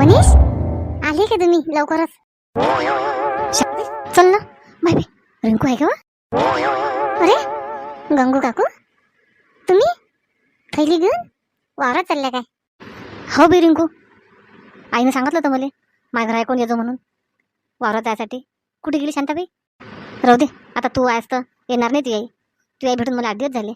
मनीष? आले का तुम्ही लवकरच? चल ना. Bye bye. रिंकू आहे का अरे गंगू काकू? तुम्ही? थैली घेऊन? वावरात चालल्या काय? हो बी रिंकू. आईनं सांगितलं होतं मला. माझ्या घरा कोण येतो म्हणून. वावरात जायसाठी. कुठे गेली शांताबाई? राहू दे. आता तू आहेस तर येणार नाही ती आई. तू आई भेटून मला आठ दिवस झाले.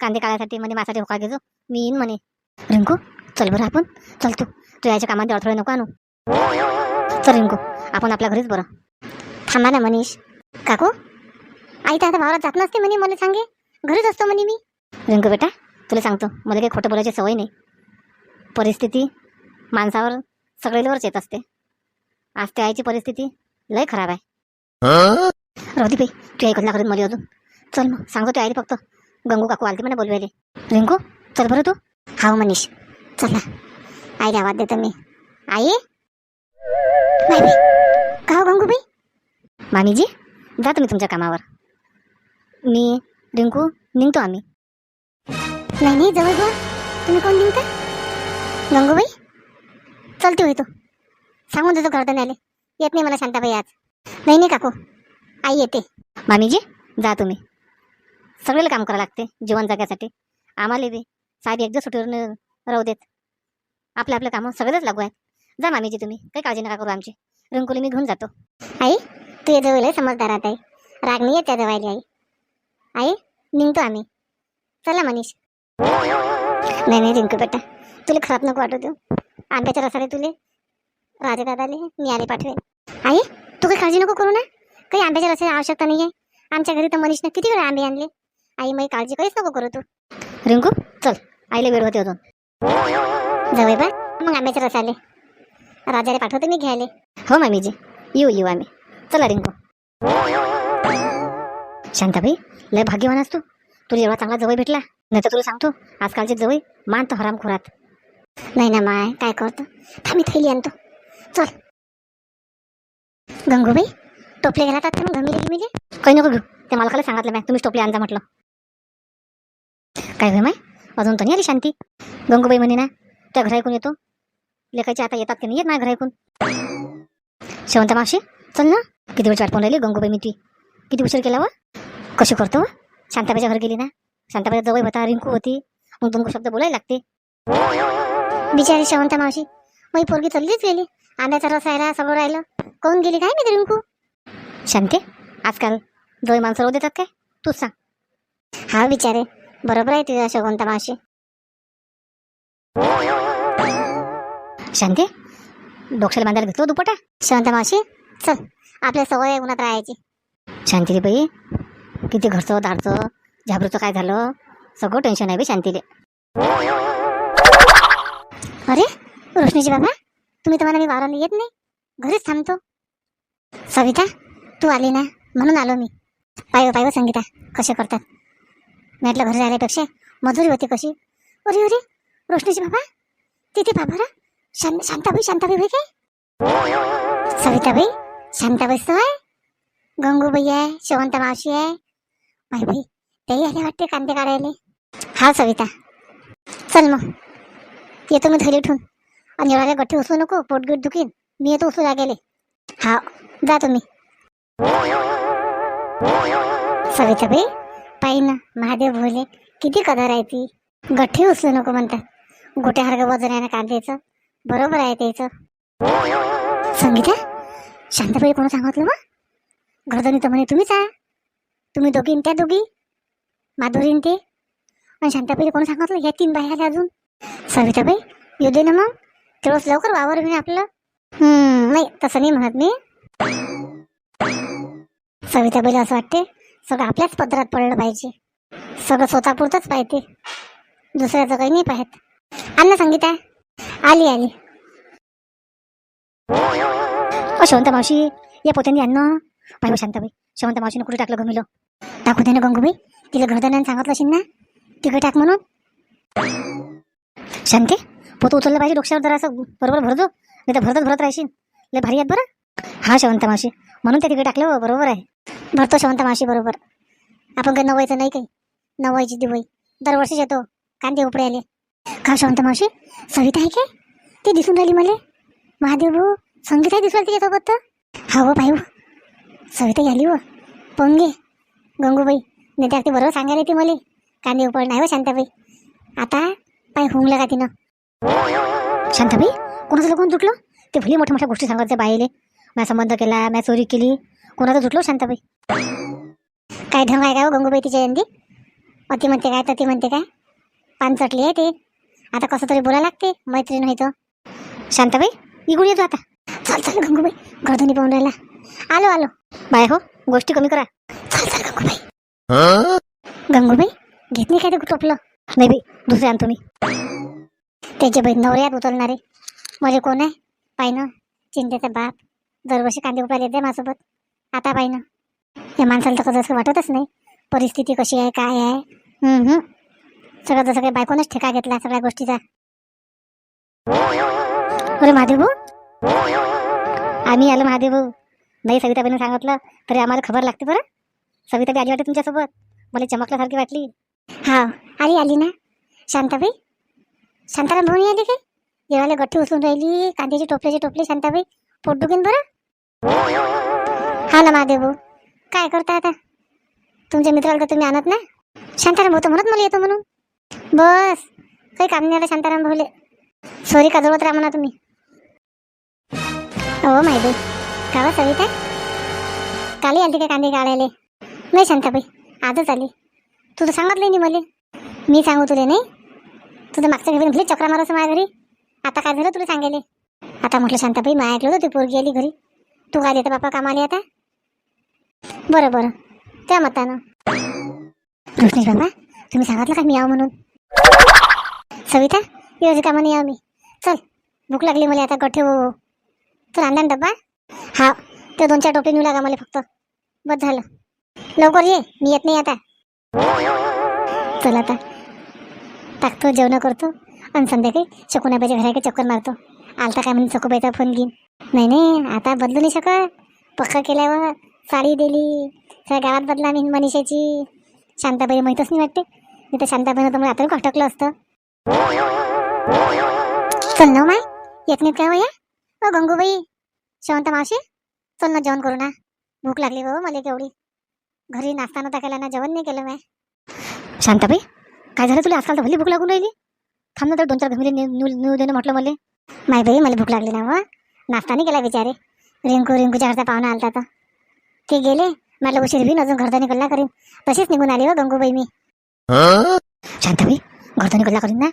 कांदे काढायसाठी म्हणे माझ्यासाठी होका घेजो. मी येईन म्हणे. रिंकू चल बरं आपण. चल तू. तू याच्या कामात अडथळे नको आणू. चल रिंकू आपण आपल्या घरीच बरं. थांबा ना मनीष. काकू? आई तर आता भावाला जात नसते म्हणे मला सांगे. घरीच असतो म्हणे मी. रिंकू बेटा तुला सांगतो मला काही खोटं बोलायची सवय नाही. परिस्थिती माणसावर सगळ्यावरच येत असते. आज त्या आईची परिस्थिती लय खराब आहे. राहू बाई तू ऐकत करीत मला अजून. चल मग सांगतो तू आईला फक्त. गंगू काकू आलते मला बोलवायले. रिंकू चल बरं तू. हा मनीष चल ना. आईला आवाज देतो मी. आई? का हो गंगूबाई? मामीजी जा तुम्ही तुमच्या कामावर. मी रिंकू निघतो आम्ही. नाही नाही जवळ जवळ. तुम्ही कोण निघता गंगूबाई? चलते होई तू सांगून देतो घरदन आले येत नाही मला शांताबाई आज. नाही नाही काकू. आई येते. मामीजी जा तुम्ही. सगळेला काम करावं लागते जीवन जगासाठी. आम्हाला बी. साहेब एकदा सुटीवर राहू देत. आपलं आपलं कामं सगळंच लागू आहेत जा मामीजी तुम्ही काही काळजी नका करू आमची. रिंकुली मी घेऊन जातो. आई तू जवळ लय समजदारात आहे. राग नाही त्या जवळ आई. आई निघतो आम्ही. चला मनीष. नाही नाही रिंकू बेटा. तुला खराब नको वाटू देऊ आंब्याच्या रसाले तुले राजे दादाले मी आले पाठवेन. आई तू काही काळजी नको करू ना. काही आंब्याच्या रसाची आवश्यकता नाही आहे आमच्या घरी तर मनीषनं किती वेळा आंबे आणले. आई मग काळजी काहीच नको करू तू. रिंकू चल. आईला वेळ होते अजून. जवळ बा. मग आंब्याचे रस आले. राजाने पाठवते मी घ्यायले. हो मामीजी. येऊ येऊ आम्ही. चला रिंकू. शांताबाई लय भाग्यवान असतो तुला एवढा चांगला जवळ भेटला. नाही तर तुला सांगतो आजकालचे जवळ मान तर हराम खुरात. नाही ना माय काय करतो? थांबी थैली आणतो चल. गंगूबाई टोपले घालत तर मग? गमिले म्हणजे? गिमिले काही नको घेऊ. ते मालकाला सांगितलं मॅ तुम्हीच टोपले आणजा म्हटलं. काय होय माय? अजून तर नाही आली शांती? गंगूबाई म्हणे ना त्या घराईकून येतो. लेखाचे आता येतात की नाही येत माझ्या घरा ऐकून शेवंता मावशी चल ना. किती वेळ वाट पाहून राहिली? गंगूबाई मी ती किती उशीर केला व? कशी करतो व? शांताबाईच्या घरी गेली ना? शांताबाईच्या जवळ होता रिंकू होती. मग दोन शब्द बोलायला लागते. बिचारी शेवंता मावशी मग पोरगी चाललीच गेली. आंब्याचा रस राहिला सगळं राहिलं. कोण गेली काय माहिती रिंकू? शांते आजकाल जवळ माणसं रोज देतात काय? तूच सांग. हा बिचारे बरोबर आहे तुझ्या शेवंता मावशी. शांती? डोक्याला बांधायला घेतलो दुपटा शांत मावशी चल आपल्या सवय आहे उन्हात राहायची. शांतीले बाई किती घरचं धाडचं झाबरूचं काय झालं सगळं टेन्शन आहे बे शांतीले. अरे रोशनीजी बाबा तुम्ही तुम्हाला मी वावराला येत नाही घरीच थांबतो. सविता तू आली ना म्हणून आलो मी. पाय पाय संगीता कसे करतात? मी म्हटलं घरी जाण्यापेक्षा मजुरी होती कशी? अरे अरे रोशनीजी बाबा तिथे बाबा शां शांताबाई शांताबाई होय काय सविताबाई शांताबाई आहे गंगूबाई आहे शेवंता मावशी आहे बाई बाई तेही आले वाटते कांदे काढायले हा। सविता। चल मग येतो मी थैली ठेवून आणि एवढ्या गठ्ठी उचलू नको पोटगीट दुखीन मी येतो उचलू लागेले हा जा तुम्ही सविताबाई पायी ना महादेव भोले किती कदर आहे ती। गठ्ठी उचलू नको म्हणतात। गोट्यासारखं वजन आहे ना कांद्याचं। बरोबर आहे त्याचं संगीता शांतपणे कोण सांगितलं मग? घरधनी तर म्हणे तुम्हीच आहे. तुम्ही दोघी त्या दोघी माधुरीन ते. आणि शांताबाई कोण सांगितलं? ह्या तीन बाई आल्या अजून. सविताबाई येऊ दे ना मग. तेवढंच लवकर वावर मी आपलं. नाही तसं नाही म्हणत मी. सविताबाईला असं वाटते सगळं आपल्याच पदरात पडलं पाहिजे. सगळं स्वतःपुरतंच पाहिजे. दुसऱ्याचं काही नाही पाहत. आण ना संगीता. आली आली. ओ शेवंत मावशी या पोत्यांनी आणणं पाहिजे शांताबाई. शेवंत मावशीनं कुठे टाकलं गमिलो टाकू दे ना गंगूबाई. तिला घरदानाने सांगितलं असेल ना तिकडे टाक म्हणून. शांते पोतं उचललं पाहिजे डोक्यावर जरा असं बरोबर भरतो नाही तर भरतच भरत राहशील. लय भारी आहेत बरं. हा शवंत मावशी. म्हणून त्या तिकडे टाकलं बरोबर आहे. भरतो शेवंत मावशी बरोबर. आपण काही नवायचं नाही काही? नवायची दिवाळी. दरवर्षीच येतो. कांदे उपडे आले. का शांत मावशी? सविता आहे काय ती दिसून राहिली मला. महादेव भाऊ संगीत आहे दिसलं तिच्यासोबत तर. हा हो पाहिव हो. सविता आली व हो. पंगे. गंगूबाई. नाही तर ते बरोबर सांगायला येते मला. कांदे उपड नाही हो शांताबाई. आता पाय हुंगलं का तिनं. शांताबाई कोणाचं कोण तुटलं ते भली मोठ्या मोठ्या गोष्टी सांगायचं बाईले. म्या संबंध केला म्या चोरी केली. कोणाचं तुटलो हो शांताबाई? काय ढंग आहे का हो गंगूबाई तिच्या यांदी अति म्हणते काय तती म्हणते काय? पान चटली आहे ते. आता कसं तरी बोला लागते मैत्रीण होईतो शांताबाई निघून येतो आता. चल चल गंगूबाई गर्दनी पाहून राहिला. आलो आलो. बाय हो गोष्टी कमी करा. चल चल गंगूबाई. गंगूबाई घेत नाही काय ते टोपलं? नाही बाई दुसरे आणतो मी. त्याचे बाई नवऱ्यात उतरणारे. मला कोण आहे? पाहिनं. चिंतेचा बाप. दरवर्षी कांदे उपायला येते माझ्यासोबत. आता पाहिनं. या माणसाला तर कसं वाटतच नाही. परिस्थिती कशी आहे काय आहे? हम्म, हम्म. सगळं जसं काही बायकोनच ठेका घेतला सगळ्या गोष्टीचा. अरे महादेव भाऊ आम्ही आलो महादेव भाऊ नाही सविताबाईनं सांगितलं तरी आम्हाला खबर लागते बरं. सविताबाई आली वाटते तुमच्यासोबत. मला चमकल्यासारखी वाटली. हा आली आली ना. शांताबाई शांताराम भाऊ आली काय? जेवायला गठ्ठी उचलून राहिली कांद्याची टोपल्याची टोपली शांताबाई. पोट दुखेन बरं. हा ना महादेव भाऊ काय करता आता? तुमच्या मित्राला तर तुम्ही आणत ना शांताराम भाऊ तर म्हणत मला येतो म्हणून. बस. काही काम नाही आलं शांताराम भाऊले. सॉरी का राहा म्हणा तुम्ही. हो माहिती का हो सविता काली आली का कांदे काढायला? नाही शांताबाई. आजच आली. तू तर सांगितलं नाही मला. मी सांगू तुला नाही. तुझं मागच्या घरी भले चक्रा मारस माझ्या घरी. आता काय झालं तुला सांगेले आता म्हटलं शांताबाई माय ऐकलं होतं ती पोरगी आली घरी. तू काय देता बापा कामाला आता बरं बरं. त्या मतानं. कृष्णेश बाबा तुम्ही सांगितलं का मी यावं म्हणून? सविता येऊ कामाने यावं मी. चल भूक लागली मला आता गठ्ठे हो चल आणला ना डब्बा? हा तो दोन चार टोपले नेऊ लागा मला फक्त. बस झालं. लवकर ये मी येत नाही आता. चल आता. टाकतो जेवण करतो. आणि संध्याकाळी शकुनाबाईच्या घराकडे चक्कर मारतो. आलता काय म्हणून चकोबाईचा फोन घेईन. नाही नाही आता बदलू नाही शकत. पक्का केल्यावर साडी दिली. सगळ्या गावात बदला मी मनीषाची. शांताबाई माहीतच नाही वाटते. मी तर शांताबाईनं तर मला आता खटकलं असतं. चल ना हो माय येत नाहीत काय हो वया ओ गंगूबाई शेवंत मावशी चल ना जेवण करू ना भूक लागली हो मला केवढी घरी नाश्ता नव्हता केला ना जेवण नाही केलं मी शांताबाई काय झालं तुला? आजकाल तर भली भूक लागून राहिली. थांब ना तर दोन चार घमिले नेऊ देणं म्हटलं मला. माय बाई मला भूक लागली ना व नाश्ता नाही केला बिचारे. रिंकू रिंकूच्या घरचा पाहुणा आलता तर ते गेले मला उशीर बीन अजून घरदानी कल्ला करीन. तशीच निघून आली हो गंगूबाई मी. शांताबाई घरदानी गल्ला करीन ना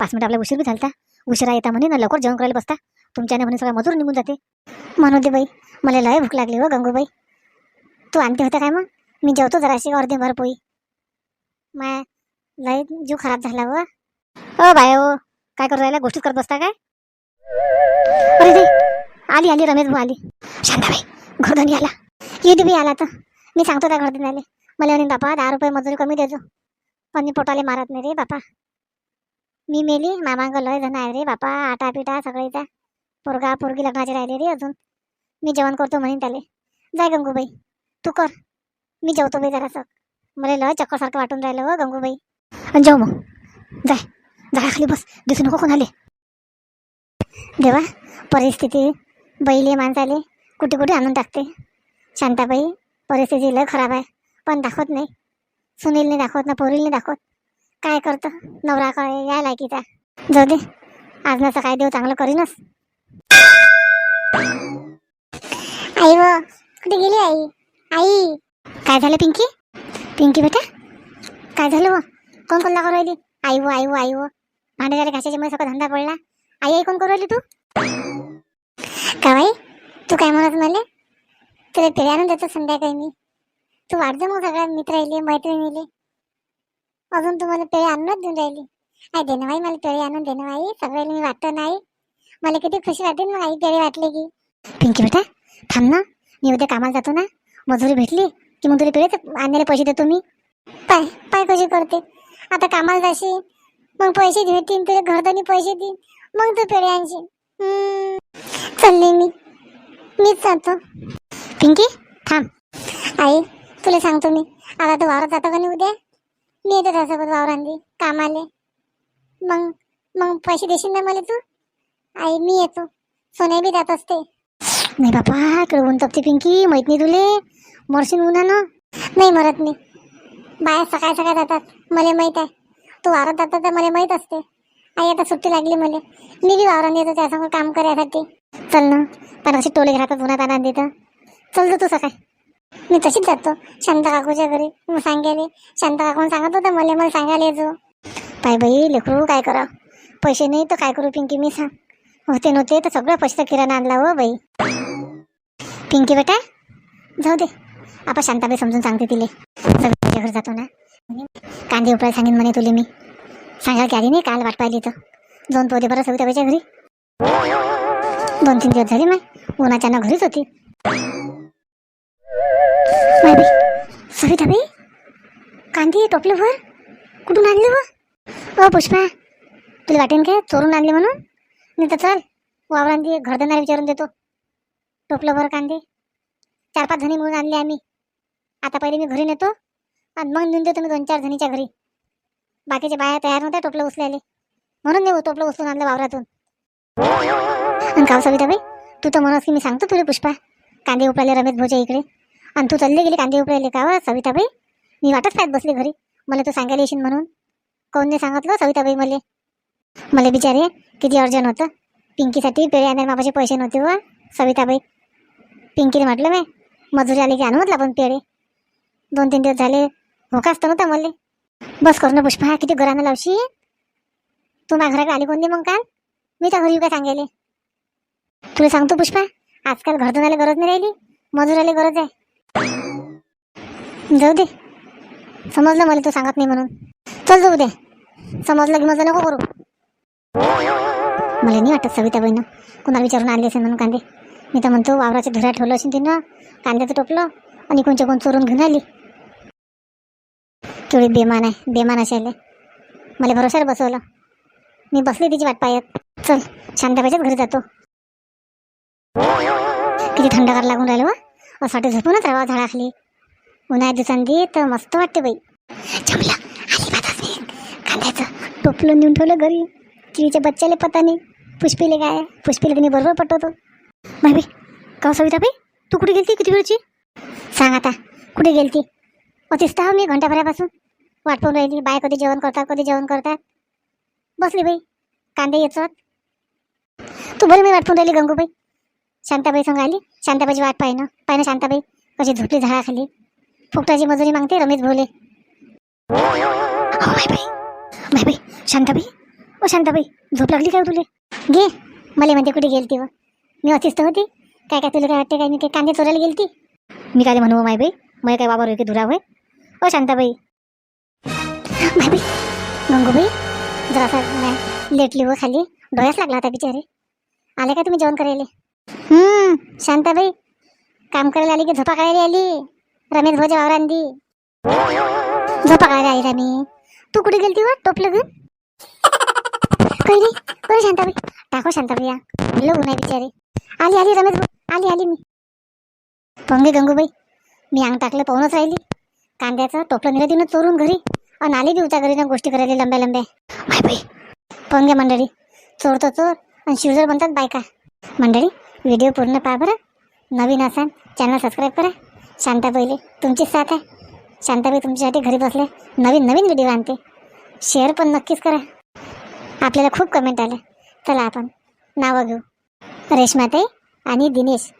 पाच मिनिट आपला उशीर बी झालता. उशिरा येता म्हणे ना लवकर जेवण करायला बसता. तुमच्याने म्हणे सगळं मजूर निघून जाते. म्हणू दे बाई मला लय भूक लागली हो गंगूबाई. तू आणते होता काय मग? मी जेवतो जराशी अर्धे भर पोई माय लय जीव खराब झाला व ओ बाय ओ काय करू राहिला? गोष्टीच करत बसता काय? अरे दे आली आली रमेश भाऊ आली. शांताबाई घरधनी आला. येऊ बी आला तर. मी सांगतो त्या घरधनी आले. मला म्हणे बापा दहा रुपये मजुरी कमी देजो. पण मी पोटाले मारत नाही रे बापा. मी मेली मामांग लय जण आहे रे बापा. आटा पिटा सगळीचा पोरगा पोरगी लग्नाचे राहिले रे अजून. मी जेवण करतो म्हणेन त्याले. जाय गंगूबाई तू कर. मी जेवतो बाई जरासं. मला लय चक्करसारखं वाटून राहिलं हो गंगूबाई. आणि जाऊ मग. जाय. झाडाखाली बस. दिसू नको कोणाले. देवा परिस्थिती. बैले माणसाले कुठे कुठे आणून टाकते. शांताबाई परिस्थिती लय खराब आहे. पण दाखवत नाही. सुनीलने दाखवत ना पोरीलने दाखवत. काय करतो? नवरा काय या लायकीचा जाऊ दे. आज नसं काय देऊ चांगलं करीनच. आई व कुठे गेली आई? आई. काय झालं पिंकी? पिंकी बेटा? काय झालं व? कोण कोण दाखवून राहिली? आई व आई व आई व. भांडे झाले घासाच्यामुळे सगळं धंदा पडला. आई आई कोण करू राहिली तू? का बाई? तू काय म्हणत मला तुला पेढे आणून देतो संध्याकाळी मी. तू वाटतं मग सगळ्या मित्र राहिले मैत्रिणीले अजून तू मला पेढे आणूनच देऊन राहिली. आई दे बाई मला पेढे आणून देणं ना बाई. सगळ्याला मी वाटतं नाही. मला किती खुशी वाटते ना मग आई पेढे वाटले की. पिंकी बेटा थांब ना. मी उद्या कामाला जातो ना. मजुरी भेटली की मग तुला पेढे आणलेले पैसे देतो मी. पाय पाय कशी करते. आता कामाला जाशील मग पैसे भेटतील तुला घरदानी पैसे देईन मग तू पेढे आणशील. चालले मी. मीच जातो. पिंकी थांब. आई तुला सांगतो मी. आता तू वावरात जातो का नाही उद्या? मी येतो त्यासोबत वावरांनी. कामाले. मग मग पैसे देशील ना मला तू? आई मी येतो. सोन्या बी जात असते. नाही बापा इकडे ऊन तपते पिंकी. माहीत नाही तुले. मरशील उन्हानं. नाही मरत मी. बाया सकाळ सकाळ जातात. मला माहीत आहे. तू वावरात जातात तर मला माहीत असते. आई आता सुट्टी लागली मला. मी बी वावरात येतो त्यासमोर काम करायसाठी चल ना. पण अशी टोले घरात उन्हात आणत देतं. चल तू सकाळ. मी तशीच जातो. शांता काकूच्या घरी. मग सांगायले शांता काकून सांगत होता मला. मला सांगायला येतो पाय बाई लेकरू काय करा? पैसे नाही तर काय करू पिंकी? मी सांग. होते नव्हते तर सगळं पैसे किराणा आणला हो बाई. पिंकी बेटा जाऊ दे. आपण शांताबाई समजून सांगते तिले. सगळ्याच्या घरी जातो ना. कांदे उपाय सांगेन म्हणे तुले मी. सांगायला की आली नाही काल वाट पाहिली तर. दोन पोते बरं सविताबाईच्या घरी. दोन तीन दिवस झाले माय. उन्हाच्या घरीच होती. सविताबाई कांदे टोपले वर कुठून आणले व? अ पुष्पा तुला वाटेन काय? चोरून आणले म्हणून? नाही तर चल वावरांती घरधंदा विचारून देतो. टोपलं भर कांदे. चार पाच जणी मिळून आणले आम्ही. आता पहिले मी घरी नेतो आणि मग नेऊन देतो मी दोन चार जणीच्या घरी. बाकीच्या बाया तयार नव्हत्या टोपलं उचलायले. म्हणून नाही टोपलं उचलून आणलं वावरातून. आणि काव हो सविताबाई? तू तर म्हणस की मी सांगतो तुला पुष्पा. कांदे उपळाले रमेश भोजे इकडे. आणि तू चालली गेली कांदे उपळाले का सविताबाई? मी वाटच पाहत बसले घरी. मला तू सांगायला येशील म्हणून. कोण नाही सांगितलं सविताबाई मला? मला बिचारे किती अर्जंट होतं. पिंकीसाठी पेढे आणायला बाबाचे पैसे नव्हते व सविताबाई. पिंकीने म्हटलं मी मजुरी आली की आणू म्हटलं आपण पेढे? दोन तीन दिवस झाले होकाच तर नव्हता मला. बस कर ना पुष्पा किती घरानं लावशी तू माझ्या घराकडे आली कोणती मग काल? मी त्या घरी काय सांगायले. तुला सांगतो पुष्पा आजकाल घरधनाला गरज नाही राहिली. मजुराला गरज आहे. जाऊ दे. समजलं मला तू सांगत नाही म्हणून. चल जाऊ दे. समजलं की मजा नको करू. मला नाही वाटत सविताबाईनं कुणाला विचारून आणले असेल म्हणून कांदे. मी तर म्हणतो वावराच्या धुऱ्या ठेवलं असेल तिनं कांद्याचं टोपलं आणि कोणच्या कोण चोरून घेऊन आली. केवढी बेमान आहे बेमान असायला मला भरोशावर बसवलं. मी बसली तिची वाट पाहत. चल शांताबाईच्याच घरी जातो. किती थंडगार लागून राहिलं वा असं वाटतं झोपूनच राहावा झाडाखाली. उन्हाळ्यात दिवसांनी तर मस्त वाटते बाई. जमला कांद्याचं टोपलं नेऊन ठेवलं घरी. चिळीच्या बच्च्याले पता नाही पुष्पीले काय? पुष्पीले तिने बरोबर पटवतो. बाई का का सविताबाई तू कुठे गेलती किती वेळची? सांग आता कुठे गेलती? अतिच तर मी घंटाभरापासून. वाट पाहून राहिली बाय कधी जेवण करतात कधी जेवण करतात बसली बाई कांदे येतात. तू बरी मी वाट पाहून राहिली गंगूबाई. शांताबाई संग आली. शांताबाईची वाट पाहिनं पाहिनं शांताबाई कशी झोपली झाडाखाली. फुकटाची मजुरी मागते रमेश भोले बाय बाई बाय बाई शांताबाई ओ शांताबाई झोप लागली काय हो तुले? घे मला म्हणते कुठे गेलती व? मी अतिच तर होती. काय काय तुला काय वाटते काय मी काय कांदे चोरायला गेलती? मी काय म्हणू हो, माय बाई मला काय बाबा की धुरा होय? ओ शांताबाई. बाय बाई गंगूबाई जरासा लेटली व हो खाली. डोळ्याच लागला होता बिचारे. आले का तुम्ही जेवण करायला? शांताबाई काम करायला आली की झोपा काढायला आली? रमेश भाऊच्या वावरांदी झोपा काढायला आई रमी? मी तू कुठे गेलती व? टोपलं घेऊन? काही नाही. बरं शांताबाई. टाको शांताबाई या. म्हणलं नाही बिचारे. आली आली रमेश भाऊ. आली आली मी. पंगे गंगूबाई मी अंग टाकलं पाहूनच राहिली. कांद्याचं टोपलं नेलं तिनं चोरून घरी आणि आली बी उच्या घरी ना गोष्टी करायला लंब्या लंब्या. माय बाई. पंगे मंडळी चोर तो चोर आणि शिवजर बनतात बायका. मंडळी व्हिडिओ पूर्ण पहा बरं. नवीन असाल चॅनल सबस्क्राईब करा. शांताबाईले तुमची साथ आहे. शांताबाई तुमच्यासाठी घरी बसले. नवीन नवीन व्हिडिओ आणते. शेअर पण नक्कीच करा. आपल्याला खूप कमेंट आले. चला आपण नावं घेऊ. रेश्माताई आणि दिनेश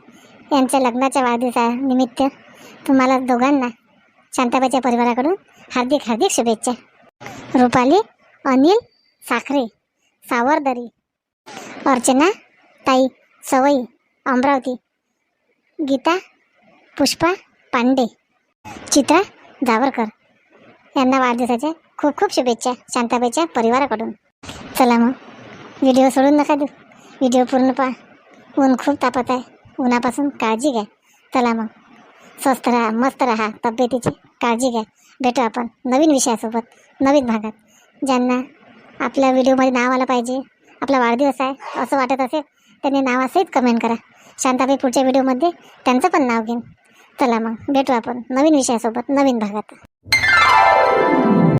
यांच्या लग्नाच्या वाढदिवसा निमित्त तुम्हाला दोघांना शांताबाईच्या परिवाराकडून हार्दिक हार्दिक शुभेच्छा. रुपाली अनिल साखरे सावरदरी अर्चना ताई सवई अमरावती गीता पुष्पा पांडे. चित्रा जावरकर यांना वाढदिवसाच्या खूप खूप शुभेच्छा शांताबाईच्या परिवाराकडून. चला मग व्हिडिओ सोडून नका देऊ. व्हिडिओ पूर्ण पहा. ऊन खूप तापत आहे. उन्हापासून काळजी घ्या. चला मग स्वस्त राहा मस्त राहा तब्येतीची काळजी घ्या. भेटू आपण नवीन विषयासोबत नवीन भागात. ज्यांना आपल्या व्हिडिओमध्ये नाव आलं पाहिजे आपला वाढदिवस आहे असं वाटत असेल त्यांनी नावासहित कमेंट करा. शांताबाई पुढच्या व्हिडिओमध्ये त्यांचं पण नाव घेईन चला मग भेटू आपण नवीन विषयासोबत नवीन भागात.